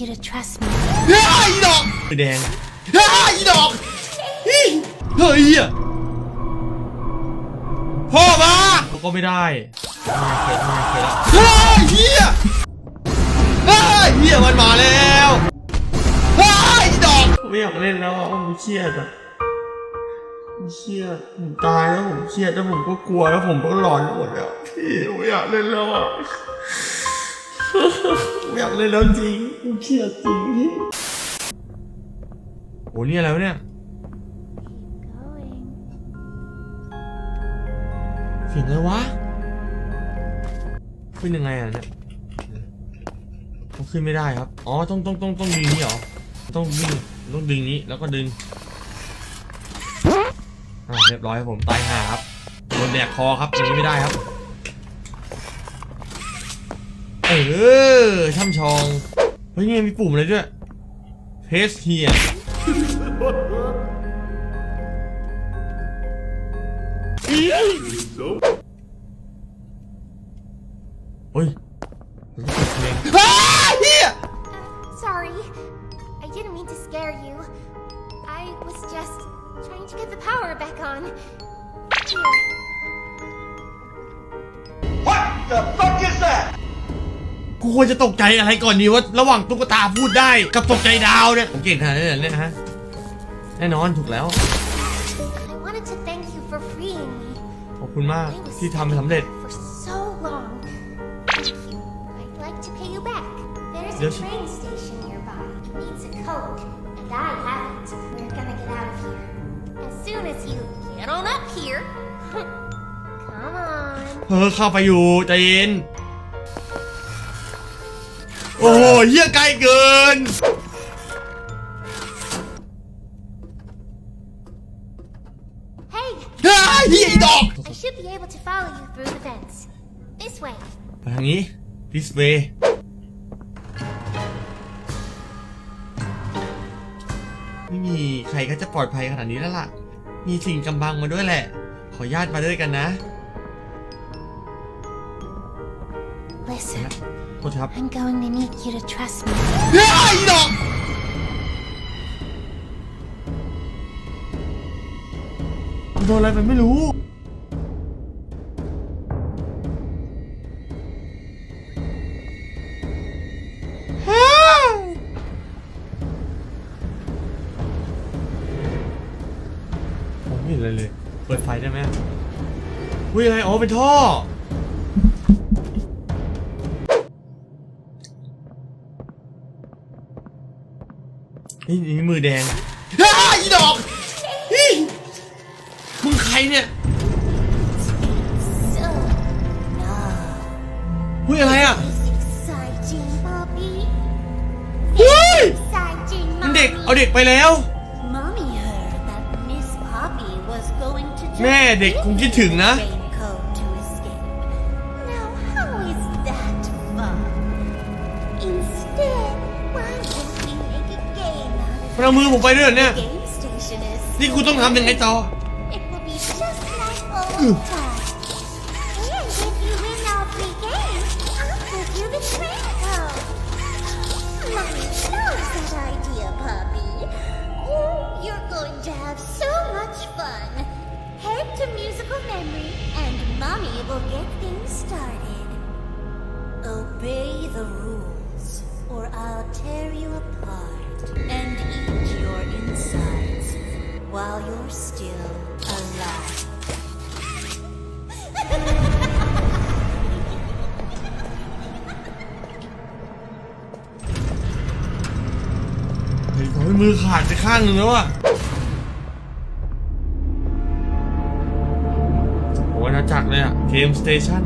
you to trust me. เฮ้ยอีดอกมือแดงเฮ้ยอีดอกเฮ้ยเฮ้ยอะพ่อมาก็ไม่ได้ไม่เคยไม่เคยแล้วเฮ้ยเฮียเฮ้ยเฮียมันมาแล้วเฮ้ยอีดอกไม่อยากเล่นแล้วอะผมเครียดอะผมเครียดผมตายแล้วผมเครียดแล้วผมก็กลัวแล้วผมก็หลอนหมดแล้วพี่ผมไม่อยากเล่นแล้วอะ ไม่อยากเล่นแล้วจริง ผมเครียดจริงพี่โอ้นี่อะไรวะเนี่ย เสียงอะไรวะ ขึ้นยังไงอะเนี่ยต้องขึ้นไม่ได้ครับ อ๋อ ต้องต้องต้องต้องดึงนี่เหรอ ต้องวิ่งต้องดึงนี้แล้วก็ดึง อ่าเรียบร้อยครับผม ตายห่าครับ โดนแดกคอครับอย่างนี้ไม่ได้ครับ เออช่ำชอง เฮ้ยนี่มีปุ่มอะไรด้วยเพสเฮียเฮ้ยรู้สึกเพลงเฮ้ยเฮีย Sorry. I didn't mean to scare you. I was just trying to get the power back on. Here. What the fuck is that? กูควรจะตกใจอะไรก่อนดีว่าระหว่างตุ๊กตาพูดได้กับตกใจดาวเนี่ยผมเก่งขนาดนี้เลยเนี่ยฮะแน่นอนถูกแล้ว I wanted to thank you for freeing me. ขอบคุณมาก I was ที่ทำให้สำเร็จ for so long. Thank you. I'd like to pay you back. There's a Yes. train station nearby. It needs a code, and I have it. We're gonna get out of here. As soon as you get on up here. Come on. เฮ้อเข้าไปอยู่ใจเย็น โอ้โหเฮี้ยไกลเกิน Hey, เฮ้ยเฮี้ยอีดอก I should be able to follow you through the vents. This way. ไปทางนี้ this way ไม่มีใครก็จะปลอดภัยขนาดนี้แล้วล่ะ มีสิ่งกำบังมาด้วยแหละ ขอญาตมาด้วยกันนะ Listen, โทษครับ I'm going to need you to trust me. เฮ้ยอีดอกโดนอะไรไปไม่รู้ผมไม่เห็นอะไรเลย เปิดไฟได้ไหมอุ้ยอะไร อ๋อ เป็นท่อ นี่นี่มือแดงฮ่าอีดอกฮิมึงใครเนี่ย So, no. อุ้ยอะไรอะ Exciting, Bobby. อุ้ย Exciting, มันเด็ก เอา Mommy. เด็กไปแล้ว Mommy heard that Miss Poppy was going to แม่เด็กคงคิดถึงนะ raincoat มันเอามือผมไปด้วยเหรอเนี่ย Game station is นี่กูต้องทำยังไงต่อ it? will be just like old times. And if you win all three games, I'll give you the train code. Mommy loves that idea, Poppy. Oh, you're going to have so much fun. Head to musical memory, and Mommy will get while you're still alive. เฮ้ยขอให้มือขาดไปข้างหนึ่งแล้วอะโอ้ยนาจักรเลยอะเกมสเตชัน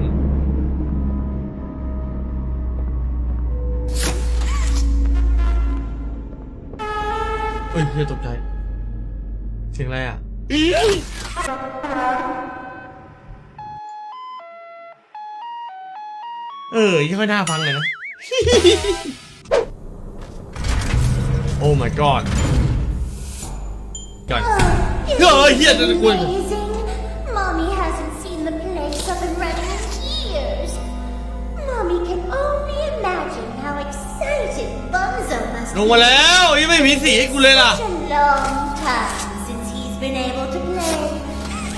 เฮ้ยเฮียตกใจ เสียงอะไรอะเออยังไม่น่าฟังเลยนะ โอ้ my god ก่อนเฮ้ยเฮียจะกวน Amazing! Mommy hasn't seen the place up and running in years. Mommy can only imagine how excited Bunzo ลงมาแล้วยังไม่มีสีให้กูเลยล่ะ Such a long time since he's been able to play,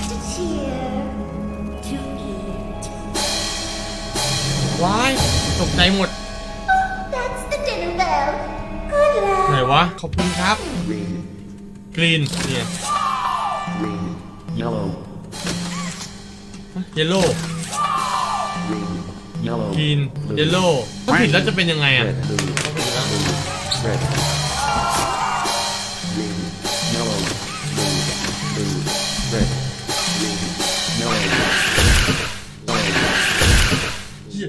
to cheer, to eat. ว้ายตกใจหมด That's the dinner bell. Good ไหน luck. วะ ขอบคุณครับกรีนเนี่ย yellow, เยลโล่ yellow, กรีนเยลโล่ถ้าผิดแล้วจะเป็นยังไงอะ red, blue, red,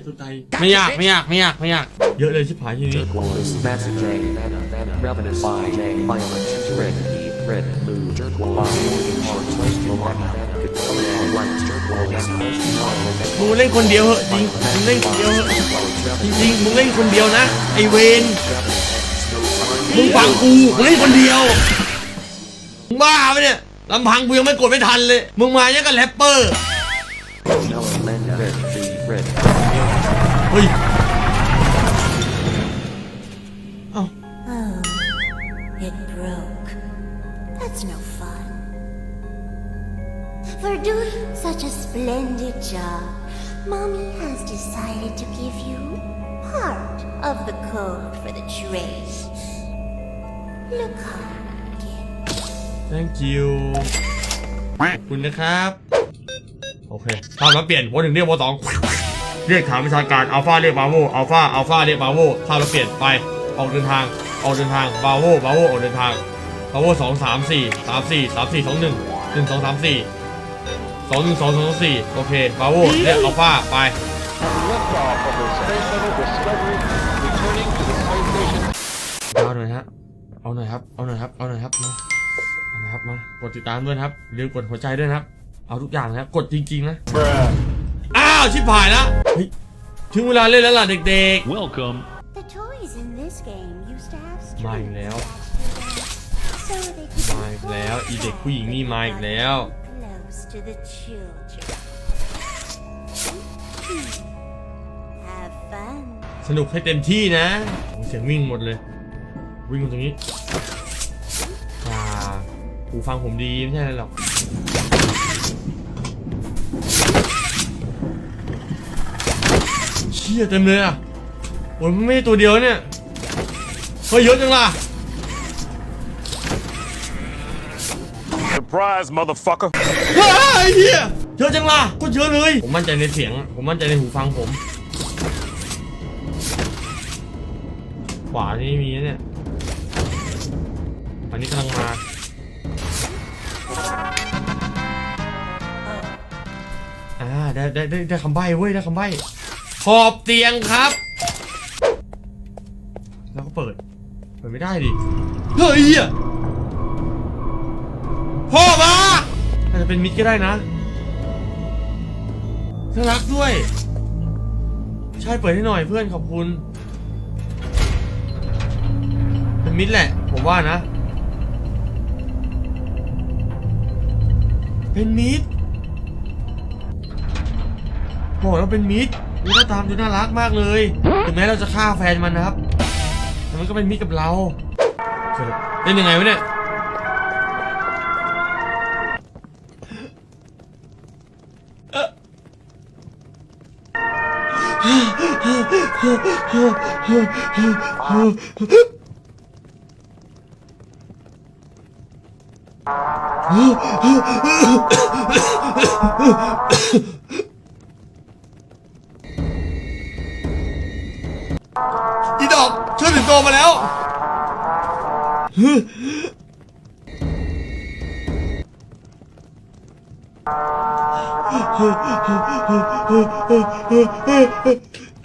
ยตัวใจไม่ยากไม่ยากไม่ยากไม่ยาก เยอะเลยชิบหายทีนี้ turquoise, massive J, revenue by J, violet, red, red, blue, turquoise, orange, orange, white, turquoise, มึงเล่นคนเดียวเหอะจริงมึงเล่นคนเดียวเหอะจริงๆมึงเล่นคนเดียวนะ ไอเวนมึงฟังกูมึงเล่นคนเดียวมึงบ้าปะเนี่ยลำพังกูยังไม่กดไม่ทันเลย มึงมาเนี่ยกับแรปเปอร์ เฮ้ย เอ้า Oh, it broke. That's no fun. For doing such a splendid job, Mommy has decided to give you part of the code for the trace. Look hard, kid. thank you ขอบคุณนะครับ โอเคถ้าเราเปลี่ยนโพสถึงเรียกโพสอง เรียกฐานวิชาการอัลฟาเรียกบาโวอัลฟาอัลฟาเรียกบาโวถ้าเราเปลี่ยนไปออกเดินทางออกเดินทางบาโวบาโวออกเดินทางบาโวสองสามสี่สามสี่สามสี่สองหนึ่งหนึ่งสองสามสี่สองหนึ่งสองสองสี่โอเคบาโวเรียกอัลฟาไปเอาหน่อยฮะเอาหน่อยครับเอาหน่อยครับเอาหน่อยครับมาเอาหน่อยครับมากดติดตามด้วยครับอย่าลืมกดหัวใจด้วยครับ เอาทุกอย่างนะครับกดจริงๆนะ อ้าว ชิบหายแล้วเฮ้ยถึงเวลาเล่นแล้วล่ะเด็ก Welcome. The toys in this game used to have ๆมาอีก strings แล้ว so they could มาอีกแล้ว อีเด็กผู้หญิงนี่มาอีกแล้ว Close to the children. Have fun. สนุกให้เต็มที่นะโอ้เสียงวิ่งหมดเลย วิ่งมาตรงนี้อ่าหูฟังผมดีไม่ใช่อะไรหรอกเชี่ยเต็มเลยอะโอ้ยมันไม่ใช่ตัวเดียวเนี่ยเฮ้ยเยอะจังล่ะ Surprise, motherfucker. เฮ้ยเฮียเยอะจังล่ะก็เยอะเลย ผมมั่นใจในเสียงผมมั่นใจในหูฟังผม ขวานี่มีนะเนี่ยอันนี้กำลังมาอ่าได้ได้ได้ได้คำใบ้เว้ยได้คำใบ้ ขอบเตียงครับ แล้วก็เปิด เปิดไม่ได้ดิ เฮ้ยอะพ่อมาอาจจะเป็นมิดก็ได้นะน่ารักด้วย ใช่เปิดให้หน่อยเพื่อนขอบคุณ เป็นมิดแหละ ผมว่านะ เป็นมิดบอกแล้วเป็นมิตรดู หน้าตามดูน่ารักมากเลยถึงแม้เราจะฆ่าแฟนมันนะครับแต่มันก็เป็นมิตรกับเราสรุปเล่นยังไงวะเนี่ยอ へえへえへえへえへえ。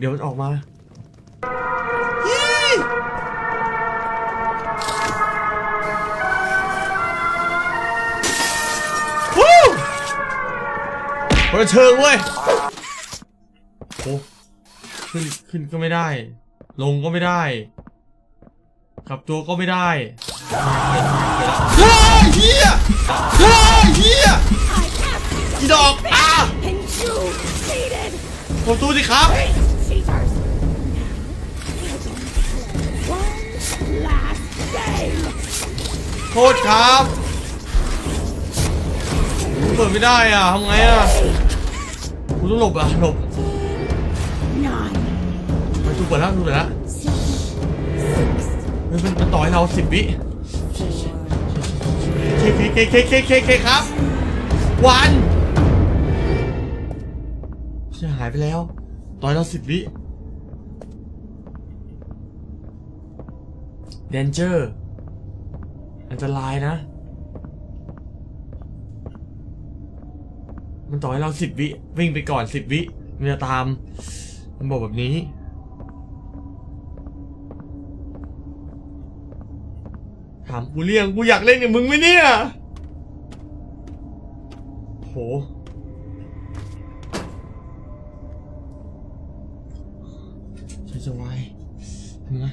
เดี๋ยวมันออกมาวู้ประเชิงเว้ยโอ้ขึ้นขึ้นก็ไม่ได้ ลงก็ไม่ได้ขับตัวก็ไม่ได้ไฮ้ยเฮียเฮ้ยเฮียกี่ดอกอ้าขอตัวสิครับ โทษครับเปิดไม่ได้อะทำไงอะกูต้องหลบอะหลบ Nine, ไปตู้เปิดแล้วตู้เปิดแล้วเฮ้ยมันมันต่อให้เราสิบวิเคเคเคเคเคเคเคครับ วันเชื่อหายไปแล้ว ต่อยเราสิบวิเดนเจอร์ อันตรายนะ มันต่อให้เราสิบวิ วิ่งไปก่อนสิบวิ มันจะตาม มันบอกแบบนี้ ถามกูเรียงกูอยากเล่นกับมึงไหมเนี่ย โหใช่จะไวทำไง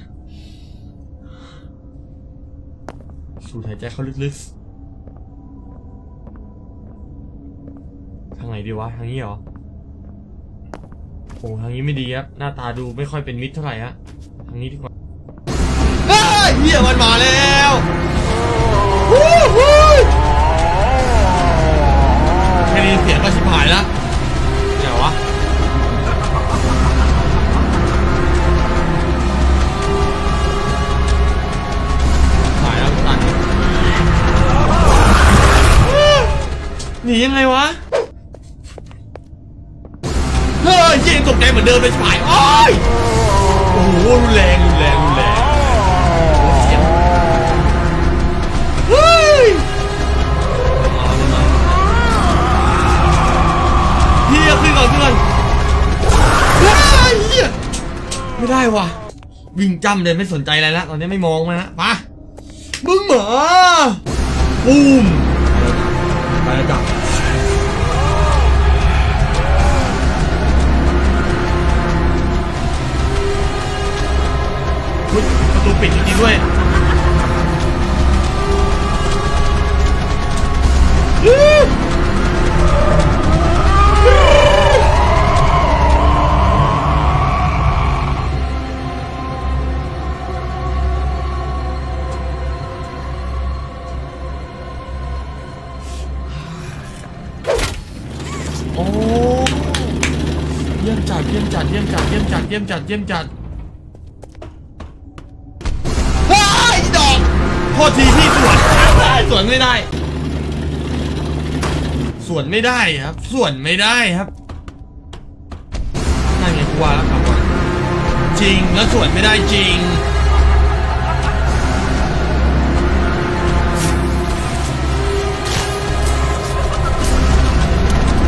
สูดหายใจเข้าลึกๆ ทางไหนดีวะ ทางนี้เหรอ โอ้ทางนี้ไม่ดีครับ หน้าตาดูไม่ค่อยเป็นมิตรเท่าไหร่ฮะ ทางนี้ดีกว่าเฮ้ยเหี้ยมันมาแล้ว นียังไงวะ เฮ้ยยิงตกใจเหมือนเดิมเลยชิบหายโอ้ยโอ้โหรุนแรงรุนแรงรุนแรงเสียงเฮ้ยเฮียขึ้นก่อนขึ้นก่อนเฮ้ยเฮียไม่ได้ว่ะ วิ่งจ้ำเลยไม่สนใจอะไรแล้วตอนนี้ไม่มองมาแล้วมามึงเหรอปูมไปแล้วจ้ะ ตูปิดจริงๆด้วยโอ้เยี่ยมจัดเยี่ยมจัดเยี่ยมจัดเยี่ยมจัดเยี่ยมจัดเยี่ยมจัด ษทีพี่สวนสวนไม่ได้ สวนไม่ได้ครับ สวนไม่ได้ครับนั่นไงกูว่าแล้วครับว่าจริงแล้วสวนไม่ได้จริง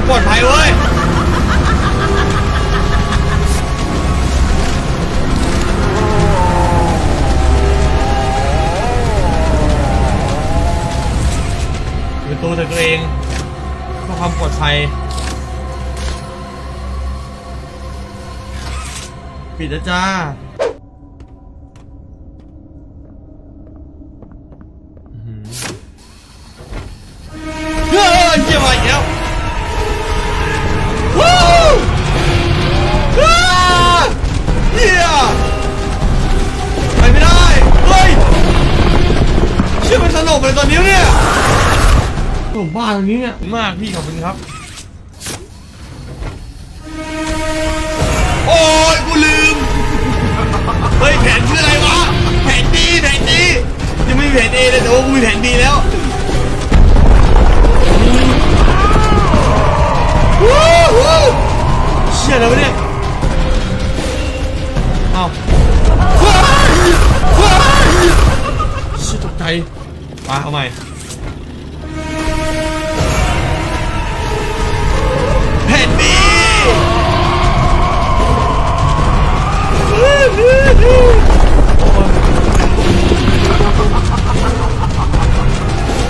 ปลอดภัยเว้ย ปลอดภัยปิดแล้วจ้าอื้อหือเฮ้ยเกี่ยวมาอีกแล้ววู้อ้าเฮียไปไม่ได้ เฮ้ยเชื่อมันสนุกเลยตอนนี้เนี่ยผมบ้าตรงนี้เนี่ยมากพี่ขอบคุณครับ โอ้ยกูลืม เฮ้ยแผนคืออะไรวะ แผนดีแผนดียังไม่มีแผนเอเลยแต่ว่ากูมีแผนดีแล้ววู้ฮู้เชี่ยแล้วเนี่ยเอาว้ายว้ายเชี่ยตกใจมาเอาใหม่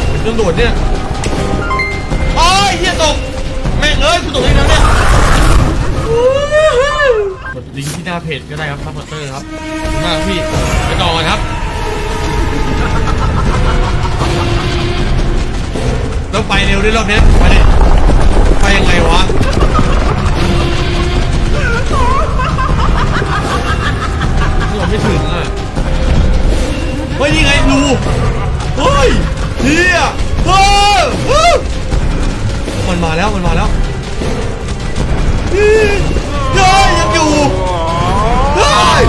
เป็นตำรวจเนี่ยโอ้ยเฮียตก แม่งเอ้ยกูกูตกได้แล้วเนี่ยกดลิงก์ที่หน้าเพจก็ได้ครับซัพพอร์เตอร์ครับขอบคุณมากพี่ไปต่อกันครับต้องไปเร็วด้วยรอบเนี้ยไปดิไปยังไงวะ ไม่ถึงอะเฮ้ยนี่ไงรูเฮ้ยเฮียเฮ้ยเฮ้มันมาแล้วมันมาแล้วเฮ้ยเฮ้ยยังอยู่เฮ้ย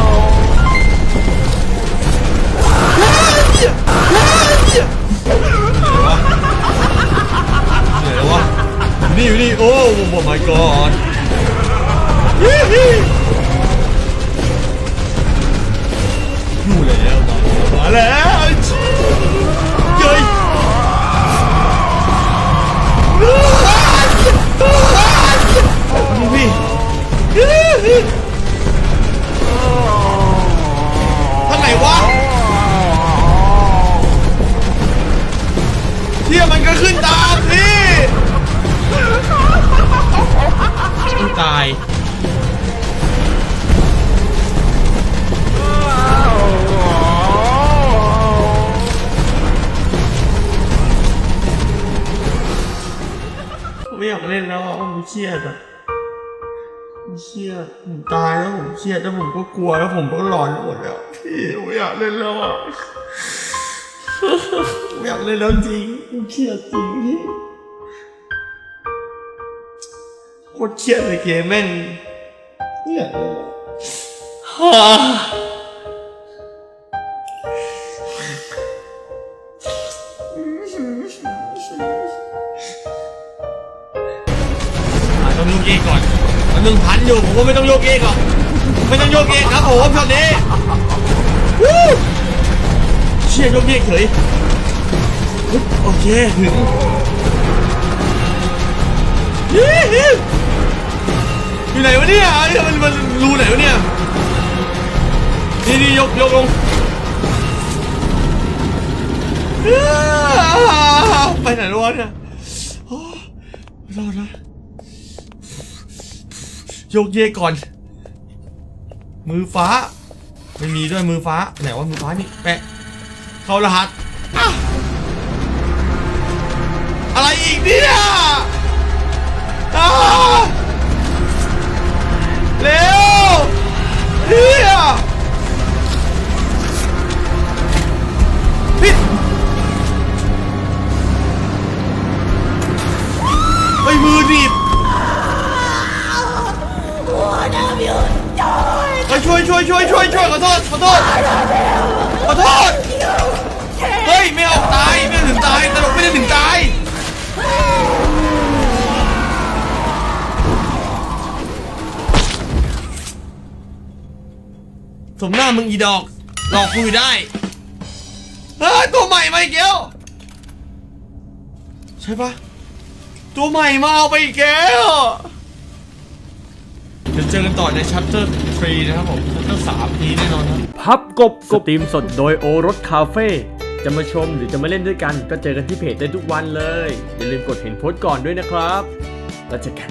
เฮ้ยเฮ้ยเหี้ยเหนื่อยแล้ววะเหนื่อยแล้ววะอยู่นี่อยู่นี่โอ้โอ้ my god ฮิฮิ มันก็ขึ้นตามพี่ตายไม่อยากเล่นแล้วอะผมเครียดอะผมเครียดผมตายแล้วผมเครียดแล้วผมก็กลัวแล้วผมก็หลอนหมดแล้วพี่ผมไม่อยากเล่นแล้วอะ ไม่อยากเล่นแล้วจริงผมเครียดจริงพี่โคตรเครียดเลยเกมแม่งไม่อยากเล่นแล้วฮ่าอะต้องโยกเยกก่อนมันหนึ่งพันอยู่ผมว่าไม่ต้องโยกเยกหรอกไม่ต้องโยกเยกครับผมช็อตนี้วู้เชี่ยยกเยกเฉยโอเคถึงยี่หิอยู่ไหนวะเนี่ยไอ้มันมันรูไหนวะเนี่ยนี่นี่ยกยกลงไปไหนแล้วะเนี่ยโอ้ไม่รอดนะโยกเยกก่อน มือฟ้า ไม่มีด้วยมือฟ้า ไหนว่ามือฟ้านี่แปะ เข้ารหัสอะไรอีกเนี่ยเร็วเฮียผิดไปมือดิบเฮ้ยช่วยช่วยช่วยช่วยช่วยขอโทษขอโทษขอโทษ ฮ้ยไม่เอาตายไม่ถึงตายตลกไม่ได้ถึงตายสมหน้ามึงอีดอกหลอกกูอยู่ได้เฮ้ยตัวใหม่มาอีกแล้วใช่ปะตัวใหม่มาเอาไปอีกแล้วเดี๋ยวเจอกันต่อในชัปเตอร์3นะครับผมชัปเตอร์3นี้แน่นอนครับ พับกบสตรีมสดโดยโอรสคาเฟ่ จะมาชมหรือจะมาเล่นด้วยกัน ก็เจอกันที่เพจได้ทุกวันเลย อย่าลืมกดเห็นโพสต์ก่อนด้วยนะครับ แล้วเจอกัน